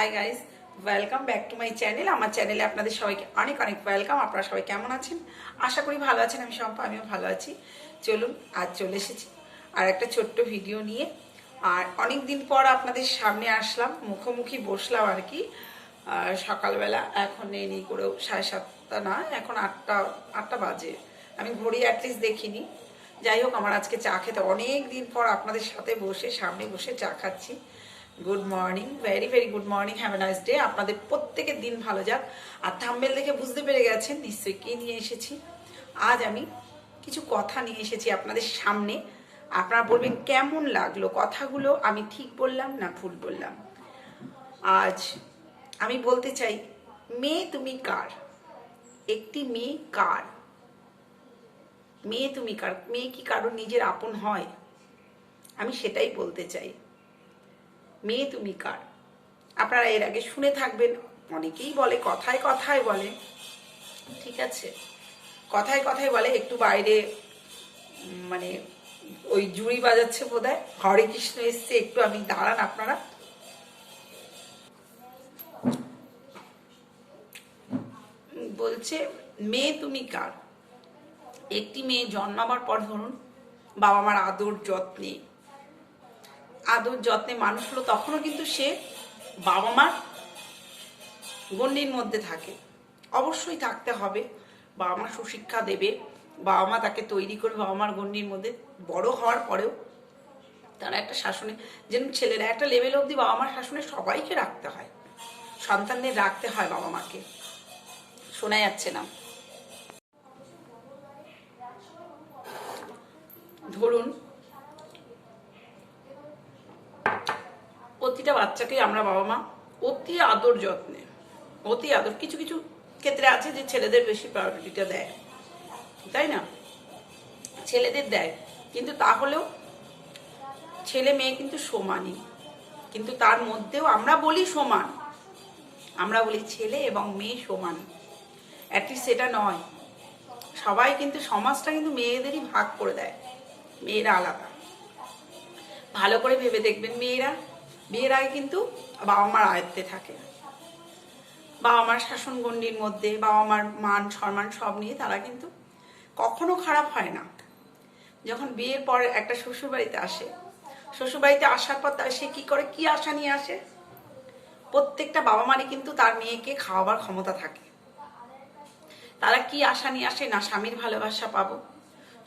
Hi guys welcome back to my channel আমার চ্যানেলে আপনাদের সবাইকে অনেক অনেক ওয়েলকাম আপনারা সবাই কেমন আছেন? আশা করি ভালো আছেন। আমি সম্পা আমিও ভালো আছি। চলুন, আজ চলে এসেছি আর একটা ছোট্ট ভিডিও নিয়ে। আর অনেক দিন পর আপনাদের সামনে আসলাম, মুখোমুখি বসলাম আর কি। সকালবেলা এখন এই করেও সাড়ে সাতটা না, এখন আটটা আটটা বাজে। আমি ঘড়ি অ্যাটলিস্ট দেখিনি। যাই হোক, আমার আজকে চা খেতে অনেক দিন পর আপনাদের সাথে বসে, সামনে বসে চা খাচ্ছি। Good morning very very good morning have nice day আপনাদের প্রত্যেকের দিন ভালো যাক। আর থাম্বেল দেখে বুঝতে পেরে গেছেন, নিশ্চয়ই কে নিয়ে এসেছি? আজ আমি কিছু কথা নিয়ে এসেছি আপনাদের সামনে। আপনারা বলবেন, কেমন লাগল কথাগুলো? আমি ঠিক বললাম না ভুল বললাম? আজ আমি বলতে চাই, মেয়ে তুমি কার? একটি মেয়ে কার? মেয়ে তুমি কার? মেয়ে কি কারোর নিজের আপন হয়? আমি সেটাই বলতে চাই। মেয়ে তুমি কার? আপনারা এর আগে শুনে থাকবেন, অনেকেই বলে কথায় কথায় বলে। ঠিক আছে? কথায় কথায় বলে, একটু বাইরে মানে ওই জুড়ি বাজাচ্ছে বোধ হয় হরে কৃষ্ণ এসছে, একটু আমি দাঁড়ান আপনারা। বলছে মেয়ে তুমি কার? একটি মেয়ে জন্মাবার পর ধরুন বাবা মার আদর, যত্নে আদর যত্নে মানুষ হলো, তখনও কিন্তু সে বাবা মার গণ্ডির মধ্যে থাকে। অবশ্যই থাকতে হবে। বাবা মা সুশিক্ষা দেবে। বাবা মা তাকে তৈরি করে বাবা মার গণ্ডির মধ্যে বড় হওয়ার পরেও তারা একটা শাসনে, যেন ছেলেরা একটা লেভেল অবধি বাবা মার শাসনে সবাইকে রাখতে হয়। সন্তানদের রাখতে হয় বাবা মাকে শোনা যাচ্ছে না। ধরুন বাচ্চাকে আমরা বাবা মা অতি আদর যত্নে, অতি আদর, কিছু কিছু ক্ষেত্রে আছে যে ছেলেদের বেশি প্রায়োরিটিটা দেয়, তাই না? ছেলেদের দেয়, কিন্তু তাহলেও ছেলে মেয়ে কিন্তু সমানই, কিন্তু তার মধ্যেও আমরা বলি সমান, আমরা বলি ছেলে এবং মেয়ে সমান অ্যাটলিস্ট সেটা নয়, সবাই কিন্তু, সমাজটা কিন্তু মেয়েদেরই ভাগ করে দেয়, মেয়েরা আলাদা, ভালো করে ভেবে দেখবেন মেয়েরা বিয়ের আগে কিন্তু বাবা মার আয়ত্তে থাকে। বাবা মার শাসন গণ্ডির মধ্যে বাবা মার মান সম্মান সব নিয়ে তারা কিন্তু কখনো খারাপ হয় না। যখন বিয়ের পর একটা শ্বশুর বাড়িতে আসে শ্বশুর বাড়িতে আসার পর সে কি করে, কি আশা নিয়ে আসে? প্রত্যেকটা বাবা মারই কিন্তু তার মেয়েকে খাওয়াবার ক্ষমতা থাকে। তারা কি আশা নিয়ে আসে? না, স্বামীর ভালোবাসা পাবো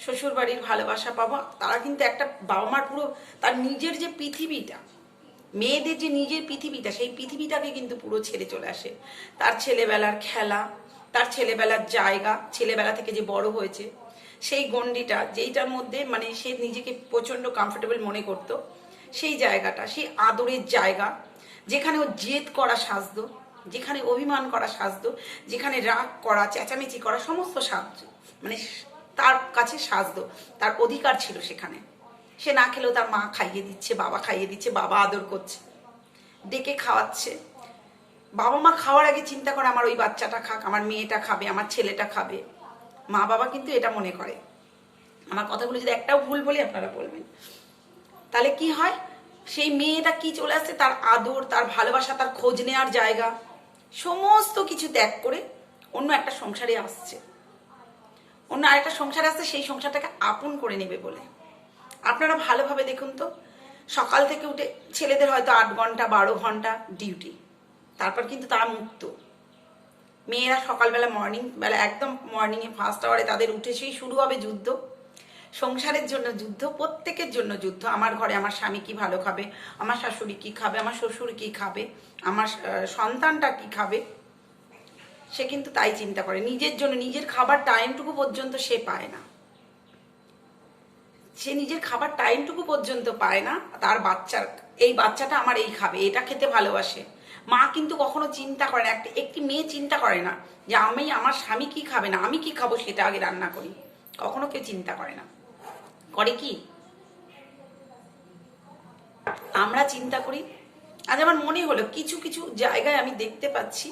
শ্বশুর বাড়ির ভালোবাসা পাবো। তারা কিন্তু একটা বাবা মার পুরো তার নিজের যে পৃথিবীটা মেয়েদের যে নিজের পৃথিবীটা, সেই পৃথিবীটাকে কিন্তু পুরো ছেড়ে চলে আসে। তার ছেলেবেলার খেলা, তার ছেলেবেলার জায়গা, ছেলেবেলা থেকে যে বড় হয়েছে, সেই গণ্ডিটা, যেইটার মধ্যে মানে সে নিজেকে প্রচণ্ড কমফোর্টেবল মনে করত, সেই জায়গাটা, সেই আদরের জায়গা, যেখানে ও জেদ করা সাজত, যেখানে অভিমান করা সাজত, যেখানে রাগ করা, চেঁচামেচি করা, সমস্ত সাজ মানে তার কাছে সাজত, তার অধিকার ছিল সেখানে। সে না খেলেও তার মা খাইয়ে দিচ্ছে, বাবা খাইয়ে দিচ্ছে, বাবা আদর করছে, ডেকে খাওয়াচ্ছে। বাবা মা খাওয়ার আগে চিন্তা করে আমার ওই বাচ্চাটা খাক, আমার মেয়েটা খাবে, আমার ছেলেটা খাবে। মা বাবা কিন্তু এটা মনে করে। আমার কথাগুলো যদি একটাও ভুল বলি, আপনারা বলবেন। তাহলে কি হয়? সেই মেয়েটা কি চলে আসছে? তার আদর, তার ভালোবাসা, তার খোঁজ নেওয়ার জায়গা, সমস্ত কিছু ত্যাগ করে অন্য একটা সংসারে আসছে। অন্য আরেকটা সংসারে আসছে, সেই সংসারটাকে আপন করে নেবে বলে। আপনারা ভালোভাবে দেখুন তো। সকাল থেকে উঠে ছেলেদের হয়তো আট ঘণ্টা, বারো ঘণ্টা ডিউটি তারপর কিন্তু তারা মুক্ত। মেয়েরা সকালবেলা মর্নিং বেলা একদম মর্নিংয়ে ফার্স্ট আওয়ারে তাদের উঠে সেই শুরু হবে যুদ্ধ। সংসারের জন্য যুদ্ধ, প্রত্যেকের জন্য যুদ্ধ। আমার ঘরে আমার স্বামী কি ভালো খাবে? আমার শাশুড়ি কি খাবে? আমার শ্বশুর কি খাবে? আমার সন্তানটা কি খাবে? সে কিন্তু তাই চিন্তা করে। নিজের জন্য, নিজের খাবার টাইমটুকু পর্যন্ত সে পায় না। সে নিজের খাবার টাইমটুকু পর্যন্ত পায় না, তার বাচ্চার, এই বাচ্চাটা আমার এই খাবে, এটা খেতে ভালোবাসে। মা কিন্তু কখনো চিন্তা করে না, একটি একটি মেয়ে চিন্তা করে না যে আমি, আমার স্বামী কি খাবে না, আমি কি খাব সেটা আগে রান্না করি। কখনো কেউ চিন্তা করে না। করে কি? আমরা চিন্তা করি। আজ আমার মনে হলো, কিছু কিছু জায়গায় আমি দেখতে পাচ্ছি।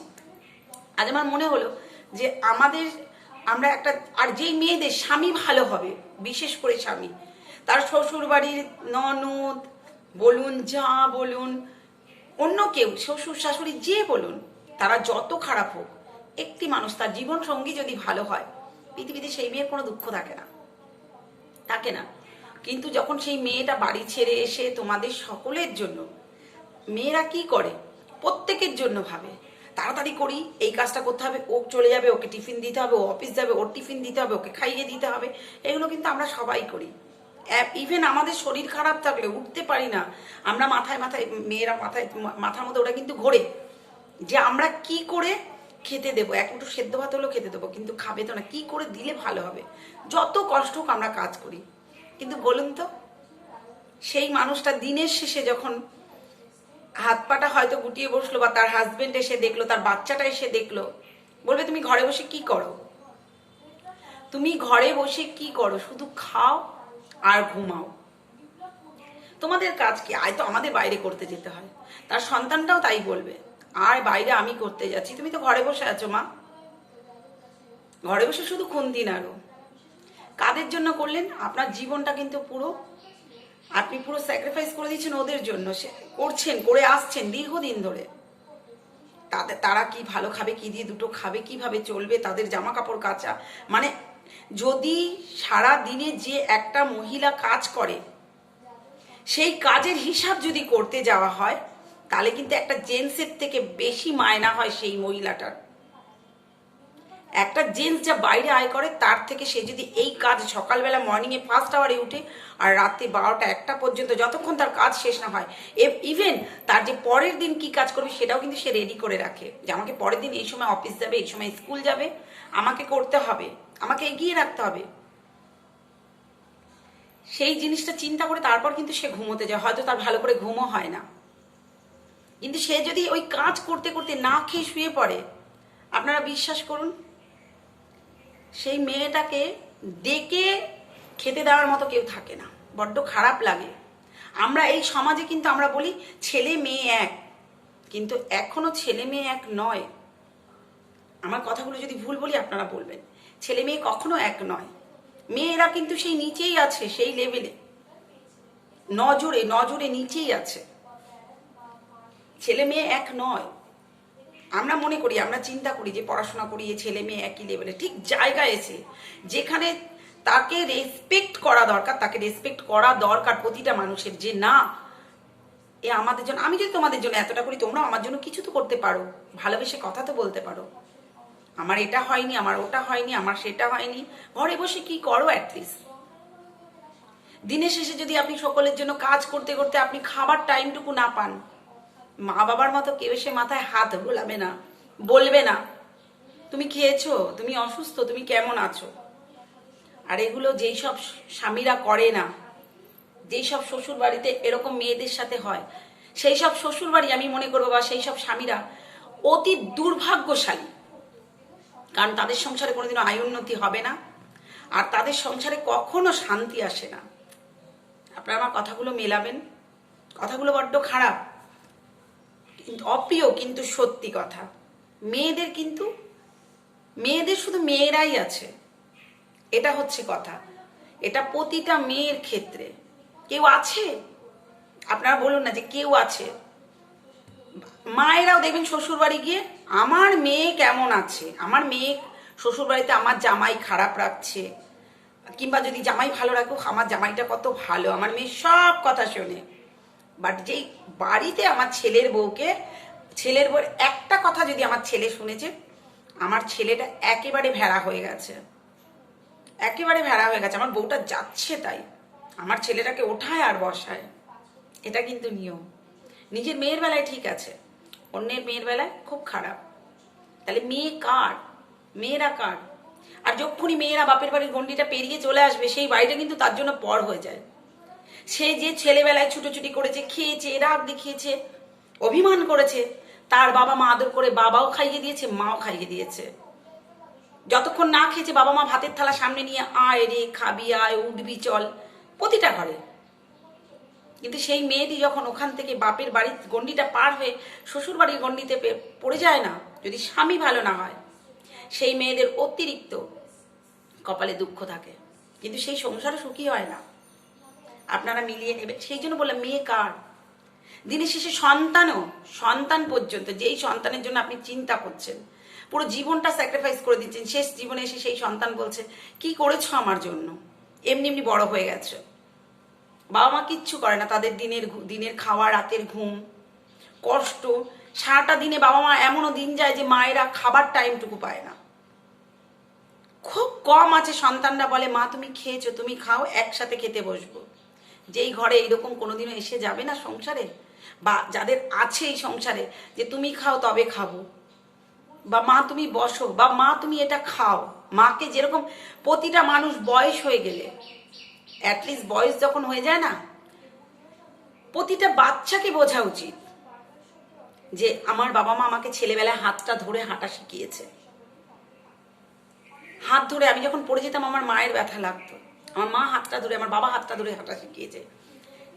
আজ আমার মনে হলো যে আমাদের, আমরা একটা, আর যেই মেয়েদের স্বামী ভালো হবে, বিশেষ করে স্বামী তার শ্বশুর বাড়ির ননদ বলুন, যা বলুন, অন্য কেউ, শ্বশুর, শাশুড়ি, যে বলুন, তারা যত খারাপ হোক, একটি মানুষ তার জীবন সঙ্গী যদি ভালো হয়, পৃথিবীতে সেই মেয়ের কোনো দুঃখ থাকে না। থাকে না। কিন্তু যখন সেই মেয়েটা বাড়ি ছেড়ে এসে তোমাদের সকলের জন্য, মেয়েরা কি করে? প্রত্যেকের জন্য ভাবে। তাড়াতাড়ি করি, এই কাজটা করতে হবে, ও চলে যাবে, ওকে টিফিন দিতে হবে, ও অফিস যাবে, ওর টিফিন দিতে হবে, ওকে খাইয়ে দিতে হবে, এগুলো কিন্তু আমরা সবাই করি। ইভেন আমাদের শরীর খারাপ থাকলে উঠতে পারি না। আমরা মাথায় মাথায়, মেয়েরা মাথায়, মাথার মধ্যে ওটা কিন্তু ঘোরে। যে আমরা কি করে খেতে দেবো? এক মুঠো সেদ্ধ ভাত হলেও খেতে দেবো, কিন্তু খাবে তো না। কি করে দিলে ভালো হবে? যত কষ্ট হোক আমরা কাজ করি। কিন্তু বলুন তো, সেই মানুষটা দিনের শেষে যখন হাত পাটা হয়তো গুটিয়ে বসল বা তার হাজবেন্ড এসে দেখল, তার বাচ্চাটা এসে দেখল, বলবে, তুমি ঘরে বসে কি করো? তুমি ঘরে বসে কি করো? শুধু খাও আর ঘুমাও। তোমাদের কাজ কি? আয় তো আমাদের বাইরে করতে যেতে হয়। তার সন্তানটাও তাই বলবে। আর বাইরে আমি করতে যাচ্ছি। তুমি তো ঘরে বসে আছো, মা। ঘরে বসে শুধু খুন্তি নাড়ো। কাদের জন্য করলেন? আপনার জীবনটা কিন্তু পুরো, আপনি পুরো স্যাক্রিফাইস করে দিচ্ছেন ওদের জন্য। সে করছেন, করে আসছেন দীর্ঘদিন ধরে। তাদের, তারা কি ভালো খাবে, কি দিয়ে দুটো খাবে, কীভাবে চলবে, তাদের জামা কাপড় কাচা। মানে যদি সারা দিনে যে একটা মহিলা কাজ করে, সেই কাজের হিসাব যদি করতে যাওয়া হয়, তাহলে কিন্তু একটা জেন্টসের থেকে বেশি মায়না হয় সেই মহিলাটার। একটা জেন্টস যা বাইরে আয় করে, তার থেকে সে যদি এই কাজ সকালবেলা মর্নিংয়ে ফার্স্ট আওয়ারে উঠে আর রাতে বারোটা একটা পর্যন্ত, যতক্ষণ তার কাজ শেষ না হয় ইভেন তার যে পরের দিন কি কাজ করবে সেটাও কিন্তু সে রেডি করে রাখে। যে আমাকে পরের দিন এই সময় অফিস যাবে, এই সময় স্কুল যাবে, আমাকে করতে হবে, আমাকে এগিয়ে রাখতে হবে। সেই জিনিসটা চিন্তা করে তারপর কিন্তু সে ঘুমোতে যায়, হয়তো তার ভালো করে ঘুমও হয় না। কিন্তু সে যদি ওই কাজ করতে করতে না খেয়ে শুয়ে পড়ে, আপনারা বিশ্বাস করুন সেই মেয়েটাকে ডেকে খেতে দেওয়ার মতো কেউ থাকে না। বড্ড খারাপ লাগে। আমরা এই সমাজে কিন্তু আমরা বলি ছেলে মেয়ে এক। কিন্তু এখনও ছেলে মেয়ে এক নয়। আমার কথাগুলো যদি ভুল বলি, আপনারা বলবেন। ছেলে মেয়ে কখনো এক নয়। মেয়েরা কিন্তু সেই নিচেই আছে, সেই লেভেলে নজরে নজরে নিচেই আছে। ছেলে মেয়ে এক নয়। আমরা মনে করি, আমরা চিন্তা করি যে পড়াশোনা করি এ ছেলে মেয়ে একই লেভেলে ঠিক জায়গায় এসে যেখানে তাকে রেসপেক্ট করা দরকার, তাকে রেসপেক্ট করা দরকার প্রতিটা মানুষের যে না, এ আমাদের জন্য, আমি যদি তোমাদের জন্য এতটা করি, তোমরাও আমার জন্য কিছু তো করতে পারো, ভালোবেসে কথা তো বলতে পারো। আমার এটা হয়নি, আমার ওটা হয়নি, আমার সেটা হয়নি, ঘরে বসে কি করো অ্যাটলিস্ট দিনের শেষে যদি আপনি সকলের জন্য কাজ করতে করতে আপনি খাবার টাইমটুকু না পান মা বাবার মতো কেউ এসে মাথায় হাত বোলাবে না, বলবে না, তুমি খেয়েছো? তুমি অসুস্থ? তুমি কেমন আছো? আর এগুলো যেই সব স্বামীরা করে না, যেই সব শ্বশুর বাড়িতে এরকম মেয়েদের সাথে হয়, সেই সব শ্বশুর বাড়ি আমি মনে করব বা সেই সব স্বামীরা অতি দুর্ভাগ্যশালী। কারণ তাদের সংসারে কোনোদিনও আয় উন্নতি হবে না, আর তাদের সংসারে কখনো শান্তি আসে না। আপনারা আমার কথাগুলো মেলাবেন, কথাগুলো বড্ড খারাপ। কিন্তু অপ্রিয়, কিন্তু সত্যি কথা। মেয়েদের কিন্তু, মেয়েদের শুধু মেয়েরাই আছে। এটা হচ্ছে কথা। এটা প্রতিটা মেয়ের ক্ষেত্রে। কেউ আছে? আপনারা বলুন না যে কেউ আছে। মায়েরাও দেখবেন শ্বশুর বাড়ি গিয়ে, আমার মেয়ে কেমন আছে? আমার মেয়ে শ্বশুর বাড়িতে আমার জামাই খারাপ রাখছে। কিংবা যদি জামাই ভালো রাখুক, আমার জামাইটা কত ভালো। আমার মেয়ে সব কথা শোনে। বাট যেই বাড়িতে আমার ছেলের বউকে, ছেলের বউর একটা কথা যদি আমার ছেলে শুনেছে, আমার ছেলেটা একেবারে ভেড়া হয়ে গেছে। একেবারে ভেড়া হয়ে গেছে। আমার বউটা যাচ্ছে তাই। আমার ছেলেটাকে ওঠায় আর বসায়। এটা কিন্তু নিয়ম। নিজের মেয়ের বেলায় ঠিক আছে। অন্যের মেয়ের বেলায় খুব খারাপ। তাহলে মেয়ে কার? মেয়েরা কার? আর যখনই মেয়েরা বাপের বাড়ির গন্ডিটা পেরিয়ে চলে আসবে, সেই বাড়িটা কিন্তু তার জন্য পর হয়ে যায়। সে যে ছেলেবেলায় ছুটোছুটি করেছে, খেয়েছে, রাগ দেখিয়েছে, অভিমান করেছে, তার বাবা মা আদর করে বাবাও খাইয়ে দিয়েছে, মাও খাইয়ে দিয়েছে। যতক্ষণ না খেয়েছে, বাবা মা ভাতের থালা সামনে নিয়ে আয় রে, খাবি, আয়, উঠবি, চল, প্রতিটা ঘরে। কিন্তু সেই মেয়েটি যখন ওখান থেকে বাপের বাড়ির গন্ডিটা পার হয়ে শ্বশুর বাড়ির গন্ডিতে পে- পড়ে যায় না, যদি স্বামী ভালো না হয়, সেই মেয়েদের অতিরিক্ত কপালে দুঃখ থাকে। কিন্তু সেই সংসারও সুখী হয় না। আপনারা মিলিয়ে নেবেন। সেই জন্য বললাম, মেয়ে কার? দিনের শেষে সন্তানও, সন্তান পর্যন্ত, যেই সন্তানের জন্য আপনি চিন্তা করছেন, পুরো জীবনটা স্যাক্রিফাইস করে দিচ্ছেন, শেষ জীবনে এসে সেই সন্তান বলছে, কি করেছ আমার জন্য? এমনি এমনি বড় হয়ে গেছে। বাবা মা কিচ্ছু করে না, তাদের দিনের দিনের খাওয়া, রাতের ঘুম, কষ্ট। সারাটা দিনে বাবা মা এমনও দিন যায় যে মায়েরা খাবার টাইমটুকু পায় না। খুব কম আছে সন্তানরা বলে, মা, তুমি খেয়েছো, তুমি খাও, একসাথে খেতে বসবো। যেই ঘরে এইরকম কোনোদিনও এসে যাবে না সংসারে? বা যাদের আছে এই সংসারে, যে তুমি খাও তবে খাব। বা মা তুমি বসো, বা মা তুমি এটা খাও। মাকে যেরকম প্রতিটা মানুষ বয়স হয়ে গেলে অ্যাটলিস্ট বয়স যখন হয়ে যায় না, প্রতিটা বাচ্চাকে বোঝা উচিত যে আমার বাবা মা আমাকে ছেলেবেলায় হাতটা ধরে হাঁটা শিখিয়েছে। হাত ধরে আমি যখন পড়ে যেতাম আমার মায়ের ব্যথা লাগতো। আমার মা হাতটা ধরে, আমার বাবা হাতটা ধরে হাঁটা শিখিয়েছে।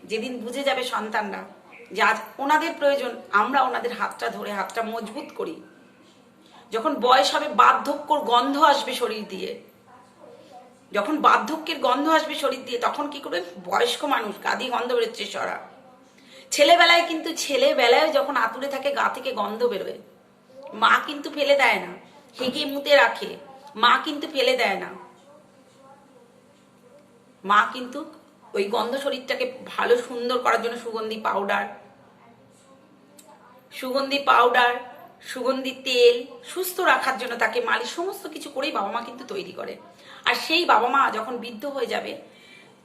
যেদিন বুঝে যাবে সন্তানরা যে আজ ওনাদের প্রয়োজন, আমরা ওনাদের হাতটা ধরে হাতটা মজবুত করি। যখন বয়স হবে, বার্ধক্যর গন্ধ আসবে শরীর দিয়ে। যখন বার্ধক্যের গন্ধ আসবে শরীর দিয়ে, তখন কি করবে বয়স্ক মানুষ গাদি গন্ধ বেরোচ্ছে সরা। ছেলেবেলায় কিন্তু ছেলেবেলায় যখন আতুরে থাকে, গা থেকে গন্ধ বেরোয়। মা কিন্তু ফেলে দেয় না হেগে মুতে রাখে। মা কিন্তু ফেলে দেয় না। মা কিন্তু ওই গন্ধ শরীরটাকে ভালো সুন্দর করার জন্য সুগন্ধি পাউডার সুগন্ধি পাউডার সুগন্ধি তেল সুস্থ রাখার জন্য তাকে মালিশ সমস্ত কিছু করেই বাবা মা কিন্তু তৈরি করে। আর সেই বাবা মা যখন বৃদ্ধ হয়ে যাবে,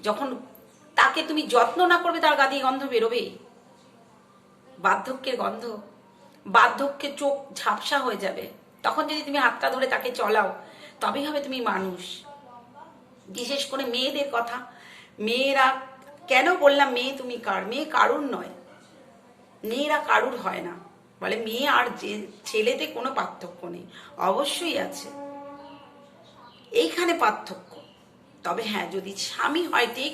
যখন তাকে তুমি যত্ন না করবে তার গাদি গন্ধ বেরোবেই। বার্ধক্যের গন্ধ বার্ধক্যের চোখ ঝাপসা হয়ে যাবে। তখন যদি তুমি হাতটা ধরে তাকে চলাও, তবেই হবে তুমি মানুষ। বিশেষ করে মেয়েদের কথা। মেয়েরা, কেন বললাম মেয়ে তুমি কার? মেয়ে কারুর নয়। মেয়েরা কারুর হয় না। বলে মেয়ে আর যে ছেলেতে কোনো পার্থক্য নেই। অবশ্যই আছে। এইখানে পার্থক্য। তবে হ্যাঁ যদি স্বামী হয় ঠিক,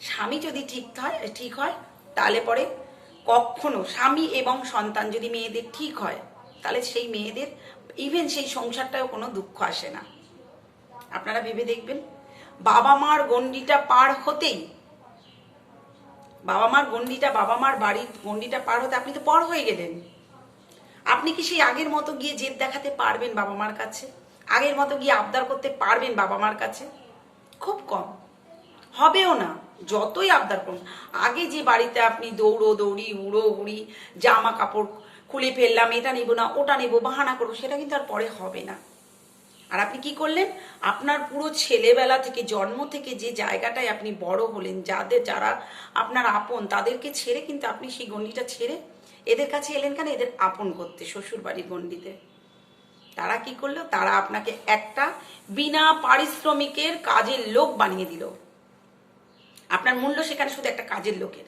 স্বামী যদি ঠিক হয় ঠিক হয়, তাহলে পরে কখনো স্বামী এবং সন্তান যদি মেয়েদের ঠিক হয়, তাহলে সেই মেয়েদের ইভেন সেই সংসারটাও কোনো দুঃখ আসে না। আপনারা ভেবে দেখবেন, বাবা মার গণ্ডিটা পার হতেই, বাবা মার গণ্ডিটা, বাবা মার বাড়ির গণ্ডিটা পার হতে আপনি তো পর হয়ে গেলেন। আপনি কি সেই আগের মতো গিয়ে জেদ দেখাতে পারবেন বাবা মার কাছে? আগের মতো গিয়ে আবদার করতে পারবেন বাবা মার কাছে? খুব কম। হবেও না, যতই আবদার করুন। আগে যে বাড়িতে আপনি দৌড়ো, দৌড়ি, উড়ো, উড়ি, জামা কাপড় খুলে ফেললাম, এটা নেব না, ওটা নেব, বাহানা করব, সেটা কিন্তু আর পরে হবে না। আর আপনি কি করলেন? আপনার পুরো ছেলেবেলা থেকে, জন্ম থেকে যে জায়গাটায় আপনি বড় হলেন, যাদের যারা আপনার আপন, তাদেরকে ছেড়ে কিন্তু আপনি সেই গণ্ডিটা ছেড়ে এদের কাছে এলেন কেন? এদের আপন করতে শ্বশুর বাড়ির গণ্ডিতে। তারা কি করল? তারা আপনাকে একটা বিনা পারিশ্রমিকের কাজের লোক বানিয়ে দিল। আপনার মূল্য সেখানে শুধু একটা কাজের লোকের।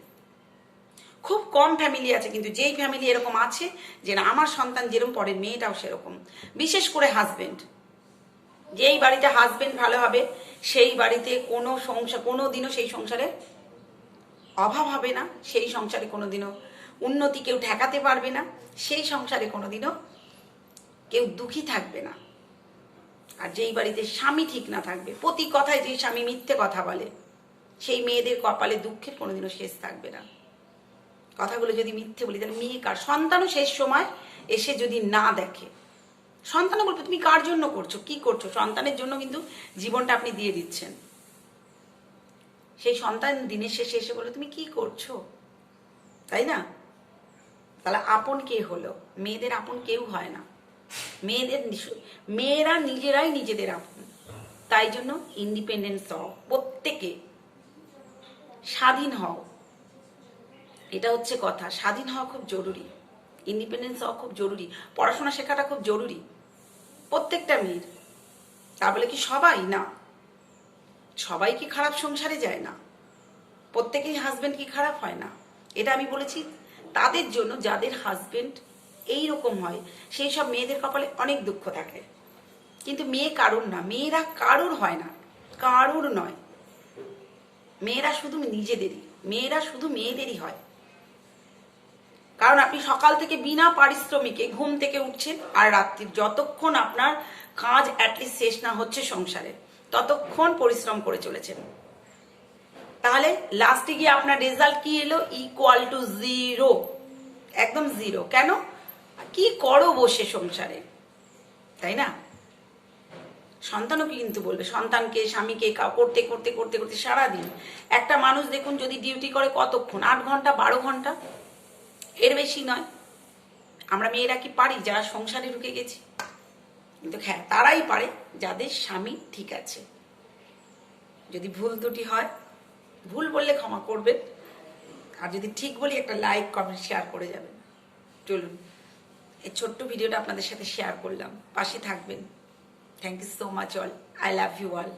খুব কম ফ্যামিলি আছে, কিন্তু যেই ফ্যামিলি এরকম আছে, যে না, আমার সন্তান যেরকম পড়ে, মেয়েটাও সেরকম। বিশেষ করে হাজবেন্ড যেই বাড়িতে হাজবেন্ড ভালো হবে, সেই বাড়িতে কোনো সংসার কোনো দিনও সেই সংসারে অভাব হবে না, সেই সংসারে কোনো দিনও উন্নতি কেউ ঠেকাতে পারবে না, সেই সংসারে কোনো দিনও কেউ দুঃখী থাকবে না। আর যেই বাড়িতে স্বামী ঠিক না থাকবে, প্রতি কথায় যে স্বামী মিথ্যে কথা বলে, সেই মেয়েদের কপালে দুঃখের কোনোদিনও শেষ থাকবে না। কথাগুলো যদি মিথ্যে বলি, তাহলে মেয়ে কার? সন্তানও শেষ সময় এসে যদি না দেখে সন্তানও বলবে, তুমি কার জন্য করছ? কি করছ? সন্তানের জন্য কিন্তু জীবনটা আপনি দিয়ে দিচ্ছেন। সেই সন্তান দিনের শেষে এসে বলে তুমি কি করছ? তাই না? তাহলে আপন কে হলো? মেয়েদের আপন কেউ হয় না। মেয়েদের মেয়েরা নিজেরাই নিজেদের আপন। তাই জন্য ইন্ডিপেন্ডেন্স হও, প্রত্যেকে। স্বাধীন হও। এটা হচ্ছে কথা। স্বাধীন হওয়া খুব জরুরি। ইন্ডিপেন্ডেন্স হওয়া খুব জরুরি। পড়াশোনা শেখাটা খুব জরুরি। প্রত্যেকটা মেয়ের। তা বলে কি সবাই? না। সবাই কি খারাপ সংসারে যায় না? প্রত্যেকেই হাজবেন্ড কি খারাপ হয় না? এটা আমি বলেছি, তাদের জন্য যাদের হাজবেন্ড এই রকম হয়, সেই সব মেয়েদের কপালে অনেক দুঃখ থাকে। কিন্তু মেয়ে কারুর না? মেয়েরা কারুর হয় না। কারুর নয়। মেয়েরা শুধু নিজেদেরই। মেয়েরা শুধু মেয়েদেরই হয়। কারণ আপনি সকাল থেকে বিনা পারিশ্রমিকে ঘুম থেকে উঠছেন আর রাত্রির যতক্ষণ আপনার কাজ অ্যাটলিস্ট শেষ না হচ্ছে সংসারে, ততক্ষণ পরিশ্রম করে চলেছেন। তাহলে লাস্টে গিয়ে আপনার রেজাল্ট কি এলো? ইকুয়াল টু জিরো একদম জিরো কেন? কি করো বসে সংসারে? তাই না? সন্তানও কিন্তু বলবে, সন্তানকে, স্বামীকে করতে করতে করতে করতে সারাদিন একটা মানুষ দেখুন যদি ডিউটি করে কতক্ষণ? আট ঘণ্টা, বারো ঘণ্টা? এর বেশি নয়। আমরা মেয়েরা কি পারি? যারা সংসারে ঢুকে গেছি। কিন্তু হ্যাঁ তারাই পারে, যাদের স্বামী ঠিক আছে। যদি ভুল দুটি হয়, ভুল বললে ক্ষমা করবেন। আর যদি ঠিক বলি, একটা লাইক কমেন্ট শেয়ার করে যাবেন। চলুন, এই ছোট্ট ভিডিওটা আপনাদের সাথে শেয়ার করলাম। পাশে থাকবেন। Thank you so much all I love you all